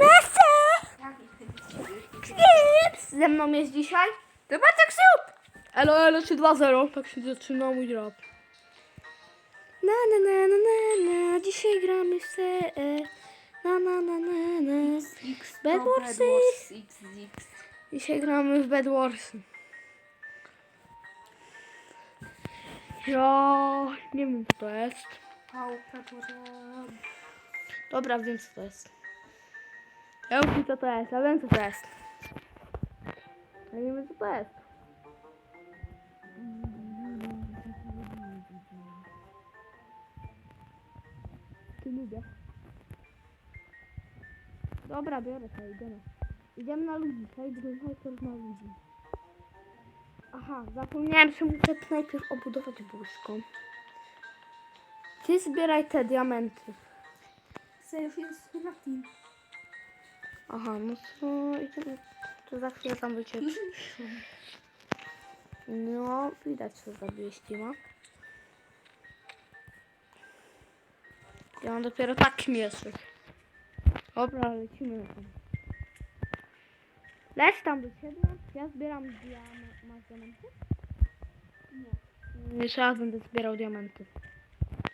Mesę! Ze mną jest dzisiaj Tomatek Soup! Elo, elo, 3-2-0. Tak się zaczyna mój rap. Na, na, na, na, na, na. Dzisiaj gramy w se... e. Na, na, na, na, na. Bad Warsy. Dzisiaj gramy w Bed Warsy. Ja nie wiem co to jest. Dobra, wiem co to jest. Ja wiem co to jest, ja wiem co to jest. Ja wiem co to jest. Ty lubię. Dobra, biorę to, idziemy. Idziemy na ludzi, to idziemy najpierw na ludzi. Aha, zapomniałem, że muszę najpierw obudować wózko. Ty zbieraj te diamenty. Już jest na tym. Aha, no to idziemy. To za chwilę tam niższą. No, widać, co zrobiłeś, Tima. Ja mam dopiero tak mieszyć. Dobra, lecimy na tam. Leć tam do ciebie. Ja zbieram diamenty. Masz diamenty? Nie. Jeszcze raz będę zbierał diamenty.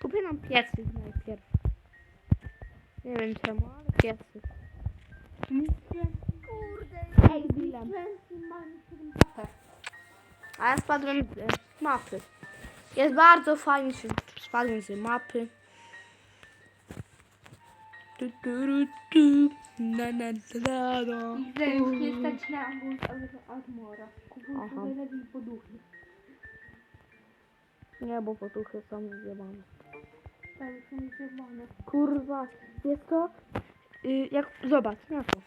Kupię nam piecyk najpierw. Nie wiem czemu, ale piecyk. Kurde, Ej, Bilem. 7 A ja spadłem z e, mapy. Jest bardzo fajnie, że spadłem z mapy. Tu, tu, ru, tu. Na, na, na, na, na. Widzę, już nie stać na armora. Kupuj Aha. sobie lepiej poduchy. Nie, bo potuchy są zjebane. Tak, są zjebane. Kurwa, jest to... Y, jak, zobacz, na to.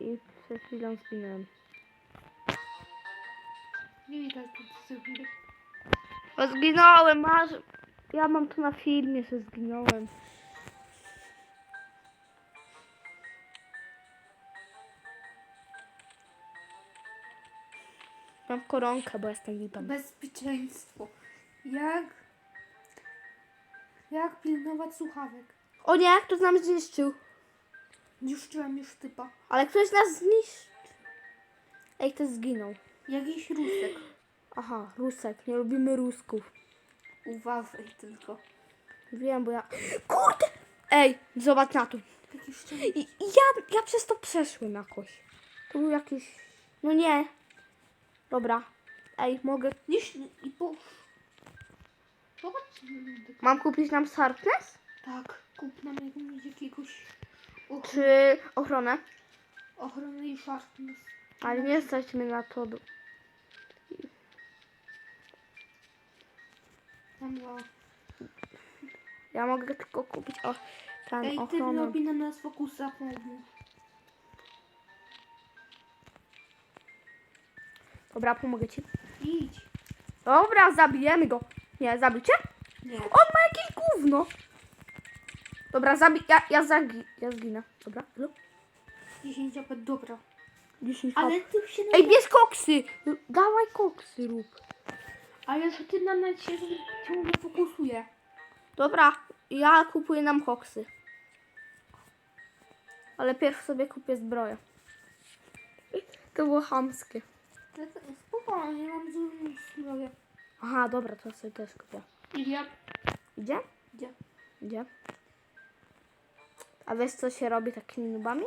I przed chwilą zginąłem. Nie widać tu sobie. O, zginąłem, masz... Ja mam to na filmie, że zginąłem. Mam koronkę, bo jestem witam. Bezpieczeństwo. Jak... Jak pilnować słuchawek? O nie, ktoś nam zniszczył. Niszczyłem już typa. Ale ktoś nas zniszczył. Ej, ktoś zginął. Jakiś rusek. Aha, Rusek. Nie lubimy Rusków. Uważaj tylko. Wiem, bo ja... Kurde! Ej, zobacz na to. I ja, ja przez to przeszłem jakoś. To był jakiś... No nie. Dobra. Ej, mogę... Niż i. Zobacz. Mam kupić nam Sharpness? Tak, kup nam jakiegoś, jakiegoś Czy ochronę? ochrony i sharpness. Ale nie stać mnie na to. Ja mogę tylko kupić o, ten Ej, ty ochronę. robi na nas fokusa pewnie. Dobra, pomogę ci. Idź. Dobra, zabijemy go. Nie, zabicie? Nie. On ma jakieś gówno. Dobra, zabi... Ja, ja, zagi... ja zginę. Dobra, no. 10 AP, dobra. 10 Ale ty się Ej, bierz koksy! Dawaj koksy rób. Ale że ty na nas się ciągle fokusuje. Dobra, ja kupuję nam koksy. Ale pierw sobie kupię zbroję. To było chamskie. Tak, Spokojnie, mam dużo zdrowia. Aha, dobra, to sobie też kupię. I ja... Idzie? Gdzie? Idzie. A wiesz co się robi takimi nubami?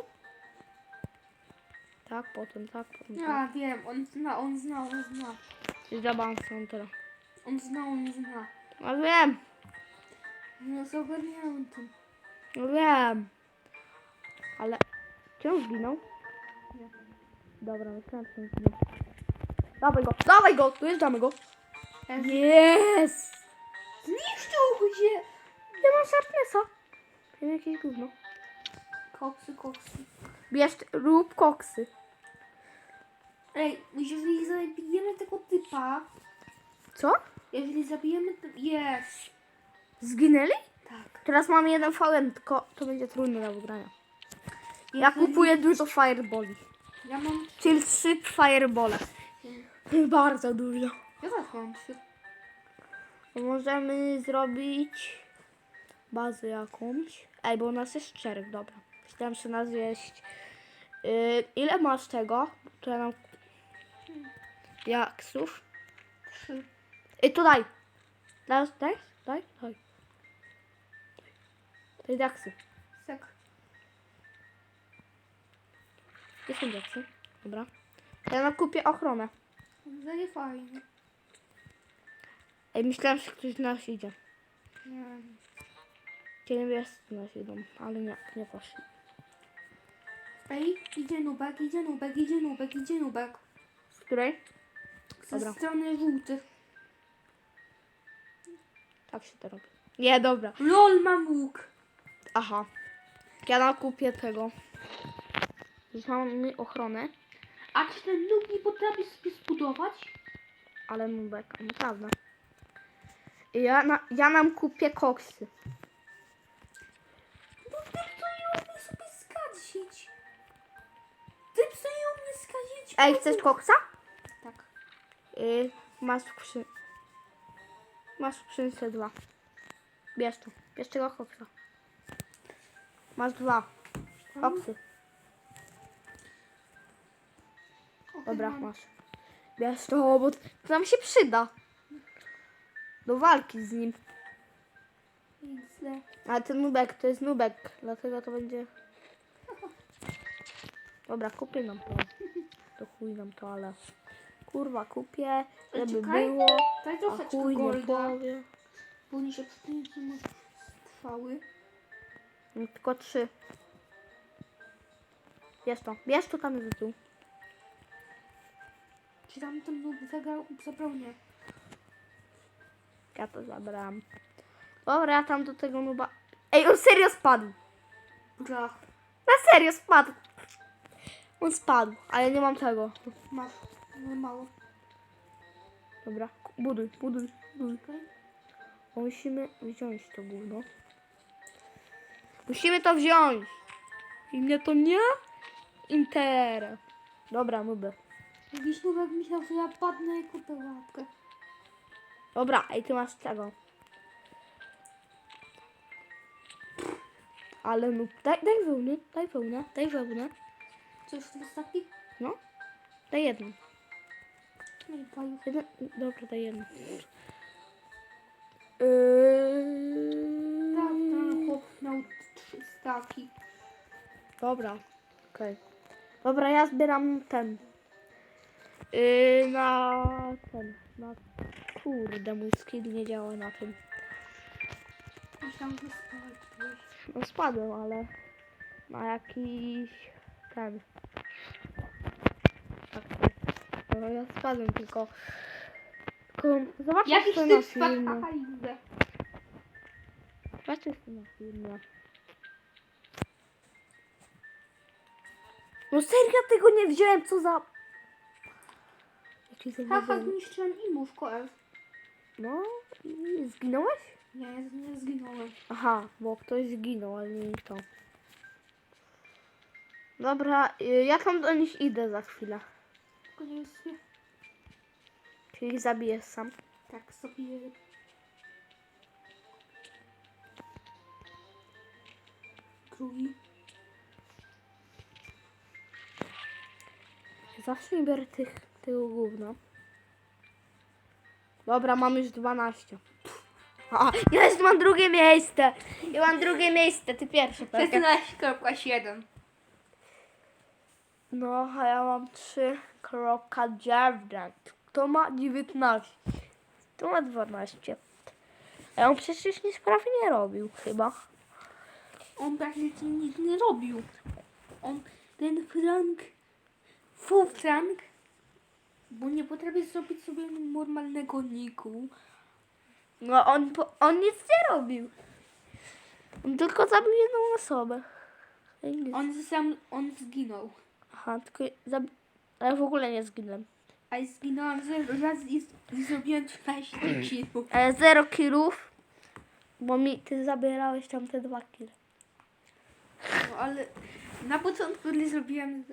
Tak, potem, tak, potem, tak. Ja wiem, on zna, on zna, on zna. Czyli za banką teraz. On zna, on zna. No wiem, No zogarniałem tym. no wiem. Ale... Czy on zginął? Nie. Dobra, zginął. Dawaj go, dawaj go, dojeżdżamy go. Jest! Zniszczył się! Ja mam Sharpnessa. Wiem jakieś gówno. Koksy, koksy. Bierz, rób koksy. Ej, jeżeli zabijemy tego typa, Co? jeżeli zabijemy ten... Jest! Zginęli? Tak. Teraz mamy jeden VN, tylko to będzie trudne do wygrania. Ja Jeżeli- kupuję dużo fireboli. Ja mam... Czyli trzy firebole. Bardzo dużo. Ja mam trzy. Możemy zrobić bazę jakąś. Ej, bo u nas jest czterech, dobra. Chciałem się nas. Yy, ile masz tego? To ja nam... Jaksów? Trzy. I tu daj. Daj, daj, daj, daj. Daj jaksy. Tak. Gdzie są? Dobra. To ja kupię ochronę. No nie fajnie. Ej, myślałem, że ktoś do nas idzie. Nie. Cię niebiescy do nas idą, ale nie, nie poszli. Ej, idzie nubek, idzie nubek, idzie nubek, idzie nubek. Z której? Ze Dobra. strony żółtych. Tak się to robi. Nie, dobra. LOL mam łuk. Aha. Ja nakupię tego. Już mamy ochronę, A czy ten nóg nie potrafi sobie zbudować? ale nubek, naprawdę. I ja, na, ja nam kupię koksy. No ty co nie umie sobie skazić. Ty co nie umie skazić. Ej, chcesz koksa? Tak. Y, masz skrzyn... Masz skrzynce dwa. Bierz to. Bierz tego koksa. Masz dwa. Koksy. Dobra, masz. Bierz to, bo to nam się przyda. Do walki z nim. Ale ten nubek to jest nubek, dlatego to będzie... Dobra, kupię nam to. To chuj nam to, ale... Kurwa, kupię, żeby czekaj. było, Daj a troszeczkę chuj nie golda, powie. bo oni się wstydzi mu trwały. No, tylko trzy. Bierz to, bierz to tam z tyłu. Czy tam ten nóg zagrał, zabrał nie? Ja to zabrałam. Dobra, ja tam do tego nuba... Ej, on serio spadł. Brach. Na serio spadł. On spadł, ale nie mam tego. Masz. No mało. Dobra, buduj, buduj, buduj. Musimy wziąć to gówno. Musimy to wziąć. I mnie to nie inter. Dobra, nuby. Nubek myślał, że ja padnę i kupię łapkę. Dobra, ej, ty masz tego. Ale nub, daj, daj wełnę, daj wełnę, daj wełnę. Coś to jest taki? No, daj jedną. No i paju. Jeden, dobra, daj jedną. Yy... Tak, ten chłop miał trzy staki. Dobra, okej. Dobra, ja zbieram ten. Yy, na ten. Na... Kurde, mój skill nie działa na tym. Myślałam, że spadłeś. No spadłem, ale na jakiś ten. Tak. No ja spadłem tylko. Tylko zobaczcie Jakiś co na typ spadł, filmie. haha, idę. Zobaczcie co na filmie. No serio tego nie wziąłem, co za... Jaki Haha, zawiedzony. zniszczyłem imówko F. No i zginąłeś? Nie, nie zginąłem. Aha, bo ktoś zginął, ale nie to. Dobra, y, ja tam do nich idę za chwilę. Tylko nie jest zabiję sam. Tak, sobie. Drugi. Zawsze nie biorę tych, tego gówna. Dobra, mam już 12. A, ja już mam drugie miejsce. Ja mam drugie miejsce, ty pierwszy. pewnie. 14.7. No, a ja mam 3.9. Kto ma 19? Kto ma 12? A ja on przecież nic prawie nie robił, chyba. On praktycznie nic nie robił. On, ten Frank, full Frank, bo nie potrafi zrobić sobie normalnego niku. No, on, po- on nic nie robił. On tylko zabił jedną osobę. On sam, on zginął. Aha, tylko zabi... Ale w ogóle nie zginąłem. A ja zginąłem zero razy i, i zrobiłem 13 killów. E, zero killów, bo mi ty zabierałeś tam te dwa kill. No, ale na początku, gdy zrobiłem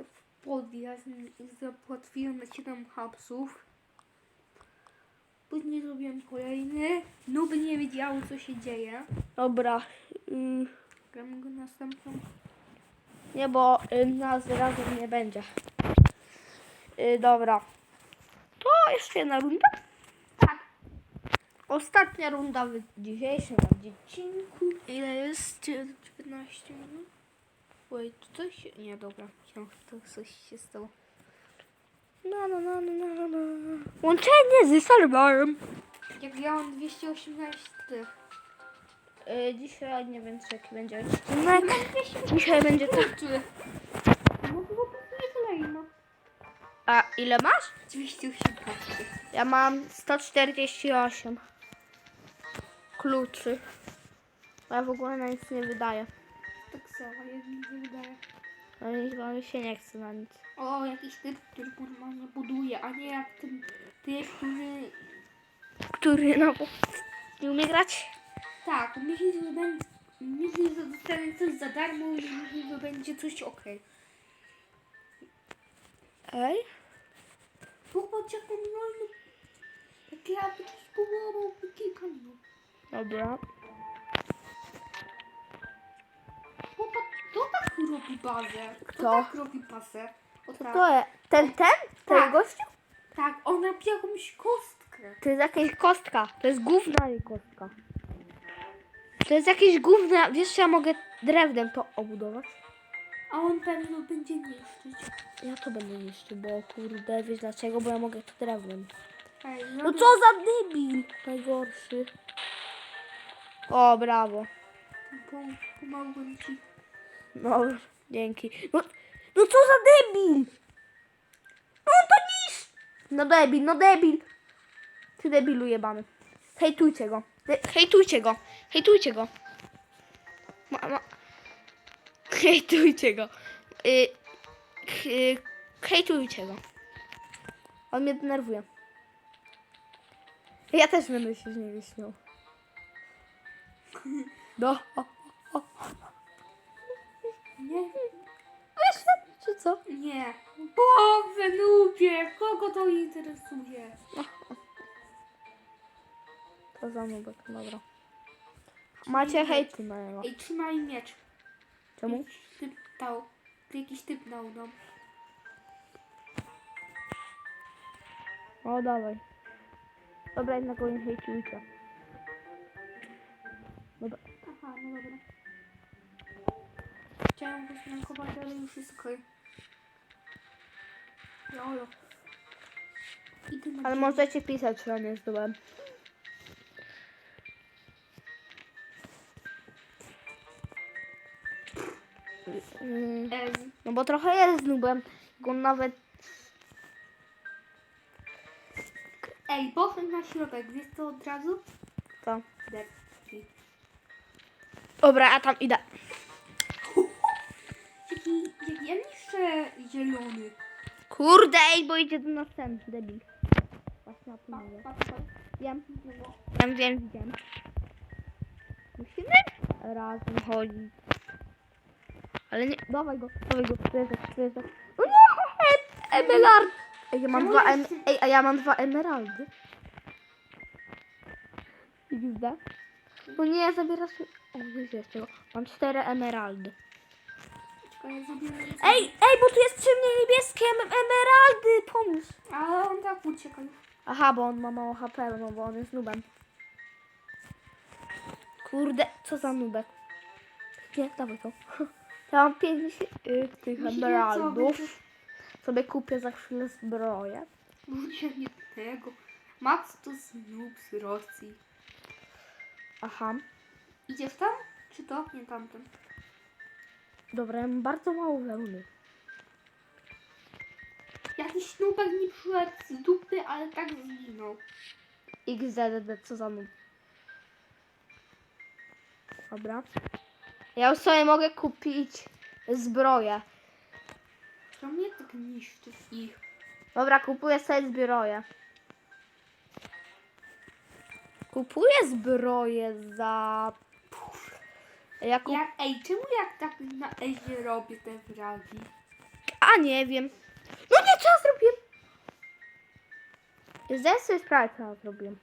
podjazd i zapłatwiłem 7 hapsów, Później zrobiłem kolejny. Noob nie wiedział co się dzieje. Dobra. Mm, Gram go następną. nie, bo y, nas razem nie będzie. Y, dobra. To jeszcze jedna runda. Tak. Ostatnia runda w dzisiejszym odcinku. Ile jest? Czy 15 minut? Oj, to coś się... Nie, dobra. To coś się stało. No, no, no, no, no, no. Łączenie z serwerem. Jak ja mam 218 Y, dzisiaj nie wiem, czy jaki będzie odcinek. Dzisiaj będzie to. Kurczę. No to kolejno. A ile masz? 218. Ja mam 148 kluczy. Ja w ogóle na nic nie wydaję. Tak samo, mi się wydaje. Nic, bo mi się nie chce na nic. O, jakiś typ, który normalnie buduje, a nie jak ten typ, który... Który no nie umie grać? Tak, myśli, że będzie... Myśli, że dostanie coś za darmo i myśli, że będzie coś okej. Ej. Popatrz jak on normalnie... Jak ja by coś połamał by kilka minut. Dobra. Kto tak robi bazę? Kto tak robi bazę? O tak. To jest ten, ten? Ten Tak. gościu? Tak, on robi jakąś kostkę. To jest jakaś kostka. To jest główna jej kostka. To jest jakieś główne. Wiesz, ja mogę drewnem to obudować? A on pewno będzie niszczyć. Ja to będę niszczył, bo kurde, wiesz dlaczego? Bo ja mogę to drewnem. Ej, No co za debil! Najgorszy. O, brawo. Pom- Pomogłem ci. No, dzięki. No, no co za debil! No to niż! No debil, no debil! Ty debilu jebany. Hejtujcie go. De hejtujcie go. Hejtujcie go. Ma, ma. Hejtujcie go. Y y hejtujcie go. On mnie denerwuje. Ja też będę się z niego śmiał. No. O, co? nie. Boże, nubie, kogo to interesuje? To za nubek, dobra. Macie hejty na niego. Ej, trzymaj miecz. Czemu? Jakiś typ dał. To jakiś typ dał nam. O, dawaj. Dobra, jednak go nie hejtujcie. Dobra. Aha, no dobra. Chciałem go zrankować, ale już jest okej. Ale możecie pisać, że nie zdobyłem. Mm, Em, No bo trochę jest nubem. Go nawet... Ej, poszedł na środek, wiesz co od razu? To. Dek. Dobra, ja tam idę. Jaki, jak ja niszczę zielony. Kurde, ej, bo idzie do nas ten debil. Właśnie o tym mówię. Wiem, wiem, wiem, widziałem. Musimy razem chodzić. Ale nie, dawaj go, dawaj go, tu jest. No nie, emerald! Ej, ja mam dwa, em, ej, a ja mam dwa emeraldy. Widzę. No nie, zabierasz. O, jest jeszcze. Mam cztery emeraldy. Czekaj, Ej, ej, bo tu jest przy mnie niebieskie em emeraldy, pomóż. Ale on tak ucieka. Aha, bo on ma mało HP, no bo on jest nubem. Kurde, co za nubek. Nie, dawaj to. Ja mam 5 y, tych emeraldów. co by Sobie kupię za chwilę zbroję. Ludzie nie tego. Max to znów z Rosji. Aha. Idziesz tam? Czy to? Nie tamten. Dobra, ja mam bardzo mało wełny. Jakiś snupek mi przyszedł z dupy, ale tak zginął. XZD, co za nub. Dobra. Ja już sobie mogę kupić zbroję. To mnie tak niszczy ich. Dobra, kupuję sobie zbroję. Kupuję zbroję za... Jak, ej, czemu jak tak na Ezie robię te fragi? A nie wiem. No nie, co ja zrobiłem? Zdaję sobie sprawę, co ja zrobiłem.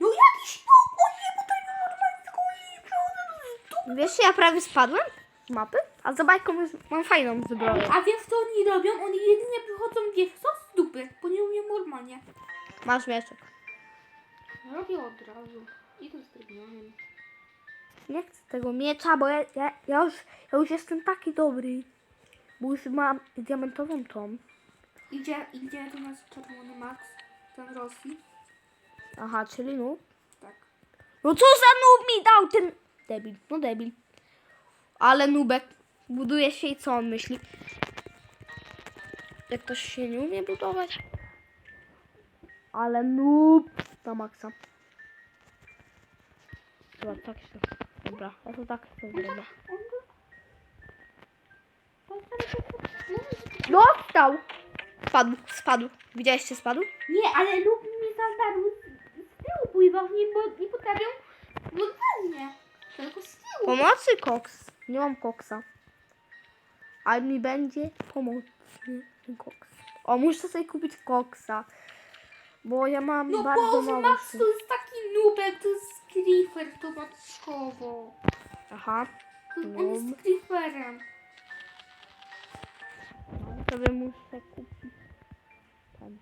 No jakiś no, o nie, bo to nie normalnie tylko przechodzę Wiesz, ja prawie spadłem z mapy, a za bajką mam fajną zbroję. A wiesz co oni robią? Oni jedynie wychodzą, wiesz co, z dupy, bo nie umieją normalnie. Masz mieczek. Robię od razu. Idę z drewnianym. Nie chcę tego miecza, bo ja, ja, ja, już, ja już jestem taki dobry. Bo już mam diamentową tą. Idzie, idzie do nas czerwony Max, ten Rosji. Aha, czyli no. Tak. No co za noob mi dał ten... Debil, no debil. Ale nubek buduje się i co on myśli? Jak ktoś się nie umie budować? Ale noob na maksa. Dobra, tak się... Dobra, ja to tak to się... Dostał! Spadł, spadł. Widzieliście, spadł? Nie, ale lub mnie zadarł z tyłu pływał, nie, bo nie potrafią normalnie. Tylko z tyłu. Pomocy koks. Nie mam koksa. Ale mi będzie pomocny koks. O, muszę sobie kupić koksa. Bo ja mam No bardzo Boże, mało. Max to jest taki nubek, to jest Griffer, to matczkowo. Aha. To On jest Grifferem. No, sobie muszę kupić. Ten.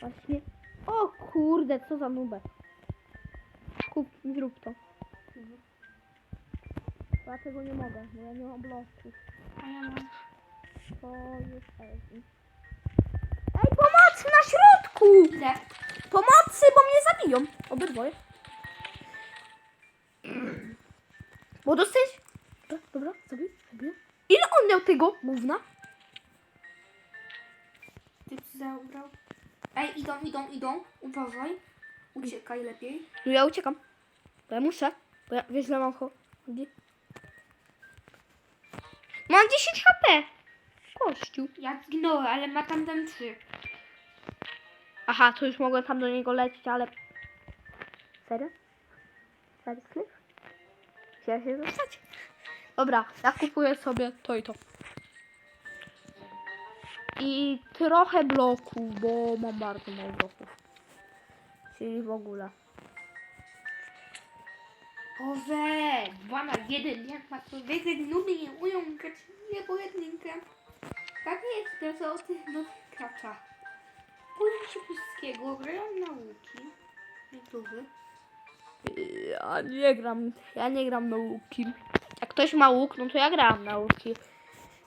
Właśnie. O kurde, co za nubek. Kup, zrób to. Bo Ja tego nie mogę, bo ja nie mam bloków. A ja mam... To jest pomocy na środku! Ile? Pomocy, bo mnie zabiją. Obydwoje. Bo dostać. Dobra, dobra, zabił, zabił. Ile on miał tego gówna? Ty zabrał. Ej, idą, idą, idą. Uważaj. Uciekaj lepiej. No ja uciekam. Bo ja muszę. Bo ja, wiesz, że mam ho... Gdzie? Mam 10 HP. Kościół. Ja zginąłem, ale ma tam ten trzy. Aha, to już mogłem tam do niego lecieć, ale... Serio? Serio? Chciałem się zostać? Dobra, ja kupuję sobie to i to. I trochę bloków, bo mam bardzo mało bloków. Czyli w ogóle. Boże, dwa na jeden, jak ma to wygrać, nuby nie ująkać, nie pojedynkę. Tak jest, to są o tych nowych wszystkiego, grają nauki. Niektórzy. Ja nie gram, ja nie gram na łuki. Jak ktoś ma łuk, no to ja gram na łuki.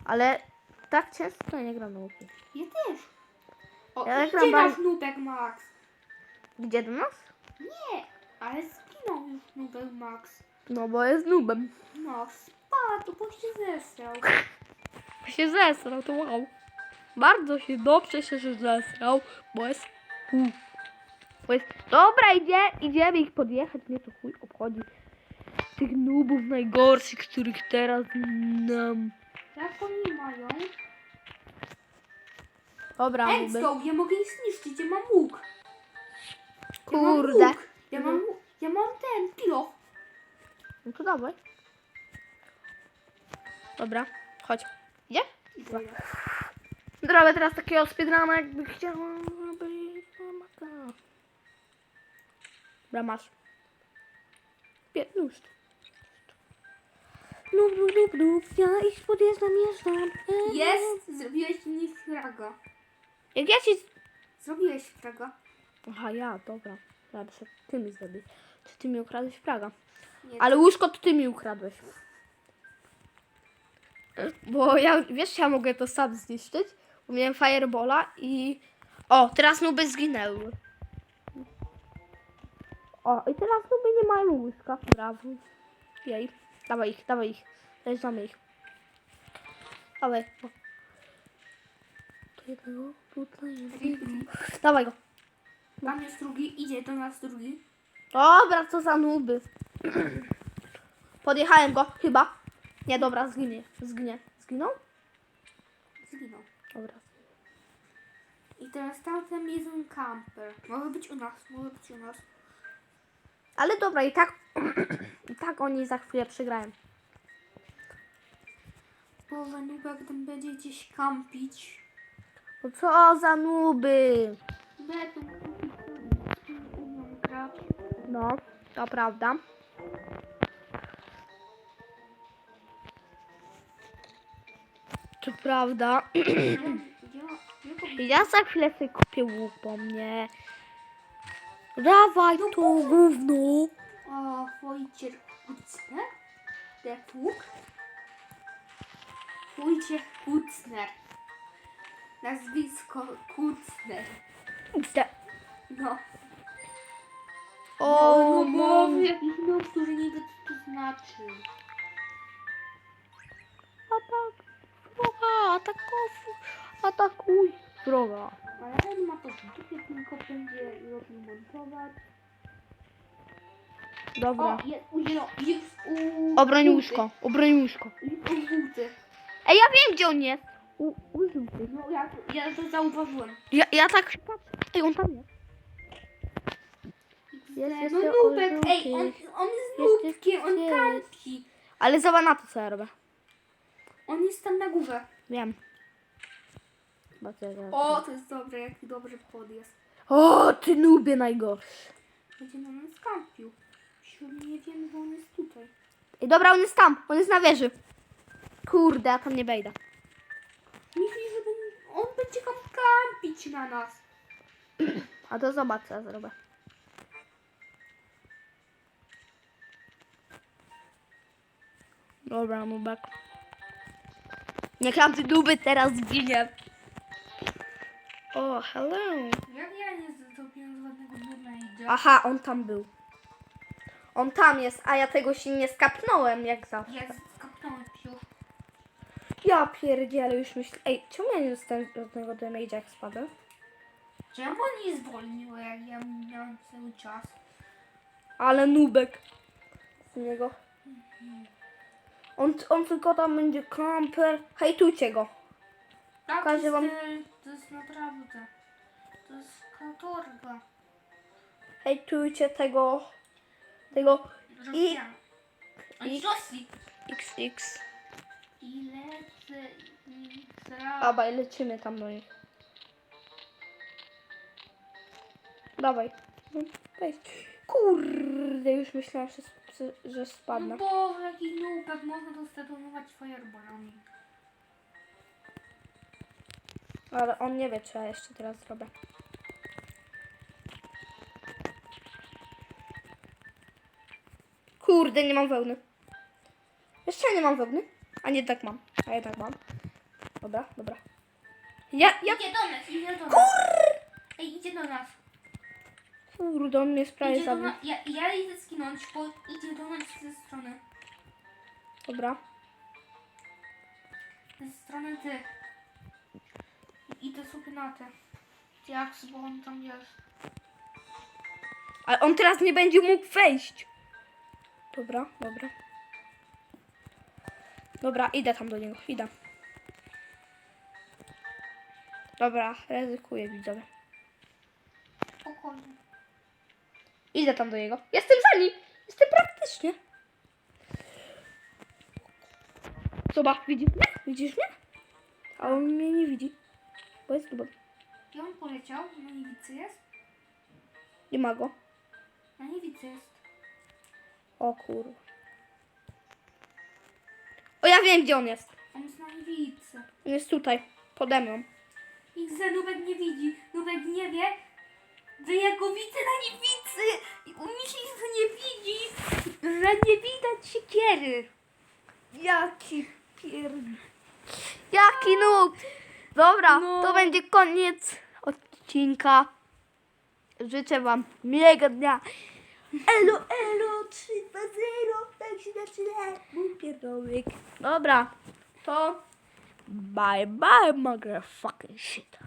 Ale tak często nie gram na łuki. Ja też. O, Ja idzie gram nasz nubek Max. Gdzie do nas? Nie, ale zginął już nubek Max. No bo jest nubem. Max spadł, bo się zesrał. się zesrał, to wow. Bardzo się dobrze się że zesrał, bo jest... U. Bo jest... Dobra, idzie, idziemy ich podjechać, mnie to chuj obchodzi. Tych nubów najgorszych, których teraz znam. Jak oni mają? Dobra, nuby. Endstone, ja mogę ich zniszczyć, ja mam łuk. Ja mam Kurde. łuk. Ja mam, łuk. ja mam ten kilo. No to dawaj. Dobra, chodź. Idzie? Idę. Zrobię teraz takiego speedruna, jakby chciała być mamaka. Dobra, masz. Piętnust. Lub, lub, lub, ja ich podjeżdżam, jeżdżam. Jest, zrobiłeś mi fraga. Jak ja ci... Zrobiłeś fraga. Aha, ja, dobra. Muszę ty mi zrobić. Czy ty mi ukradłeś Praga? Nie, Ale łóżko to ty mi ukradłeś. Bo ja, wiesz, ja mogę to sam zniszczyć. Miałem firebola i... O, teraz nuby zginęły. O, i teraz nuby nie mają łyżka. Brawo. Jej. Dawaj ich, dawaj ich. Leżamy ich. Dawaj. O. Tu jednego, tutaj jednego. Dawaj go. Tam jest drugi, idzie do nas drugi. Dobra, co za nuby. Podjechałem go, chyba. Nie, dobra, zginie. Zginie. Zginął? Zginął. Dobra. I teraz tamten jest ten camper. Może być u nas, może być u nas. Ale dobra, i tak, i tak oni za chwilę przegrają. Połowa nubek tam będzie gdzieś kampić. No co za nuby. Będą grać. No, to prawda. To prawda. Ja, za chwilę sobie kupię łuk po mnie. Dawaj to gówno. O, Wojciech Kucner. Wojciech Kucner. Nazwisko Kucner. No. O, no, no, mam. jakiś nóg, który nie wie, co to znaczy. Atak. Wroga, atakuj. Atakuj. Wroga. Ale on ma to w dupie, tylko będzie robił montować. Dobra. O, jest u zielo, jest u... Obroń łóżko. Obroń łóżko. Jest u żółty. Ej, ja wiem gdzie on jest. U, u żółty. No ja, ja to zauważyłem. Ja, ja tak patrzę. Ej, on tam jest. Jest no nubek, ej, on, on jest nubkiem, on kampi. Ale zobacz na to, co ja robię. On jest tam na górze. Wiem. Jest- O, to jest dobre, jaki dobry podjazd. o, ty nubie najgorszy. Będzie na nas kampił. Nie wiemy, bo on jest tutaj. Ej, dobra, on jest tam. On jest na wieży. Kurde, ja tam nie wejdę. Myśli, że ten, on będzie tam kampić na nas. A to zobacz, co ja zrobię. Dobra, nubek. Niech nam ty nuby teraz ginie. O, hello. Jak ja nie zrobiłem żadnego. Aha, on tam był. On tam jest, a ja tego się nie skapnąłem, jak zawsze. Ja skapnąłem się. Ja pierdzielę, już myślę. Ej, czemu ja nie dostałem żadnego damage'a jak spadłem? Czemu nie zwolniło, jak ja miałem cały czas? Ale nubek z niego. On, on tylko tam będzie kamper. Hejtujcie go. Tak, Pokażę jest, wam- e, to jest naprawdę. To jest katorga. Hejtujcie tego. Tego Rosjan. On i- jest Rosji. XX. I lecę i. Dawaj, lecimy tam do nich. Dawaj. No, wejdź. Kurde, już myślałam, że, że No spadnę. bo jaki nubek można to zdetonować fireballami. Ale on nie wie, co ja jeszcze teraz zrobię. Kurde, nie mam wełny. Jeszcze nie mam wełny. A nie tak mam. A ja tak mam. Dobra, dobra. Ja, ja... Idzie do nas, idzie do nas. Ej, idzie do nas. Kurde, on mnie prawie Idzie do zabił. nas. Ja, ja idę skinąć, bo idzie do nas ze strony. Dobra. Ze strony ty. I idę sobie na te. Jak bo on tam jest. Ale on teraz nie będzie mógł wejść. Dobra, dobra. Dobra, idę tam do niego, idę. Dobra, ryzykuję widzowie. Spokojnie. Idę tam do niego. Jestem za nim! Jestem praktycznie. Zobacz, widzisz mnie? Widzisz mnie? A on mnie nie widzi. Bo jest chyba. I on poleciał, na niewicy jest. Nie ma go. Na niewicy jest. O kurwa. O, ja wiem gdzie on jest. On jest na niewicy. On jest tutaj, pode mną. I że Nubek nie widzi. Nubek nie wie, że ja go widzę na niewicy. I on myśli, że nie widzi, że nie widać siekiery. Jaki pierd... Jaki noob! Dobra, No. to będzie koniec odcinka. Życzę wam miłego dnia. Elo, elo, 3, 2, 0, tak się zaczyna mój pierdołek. Dobra, to bye bye, motherfucking shit.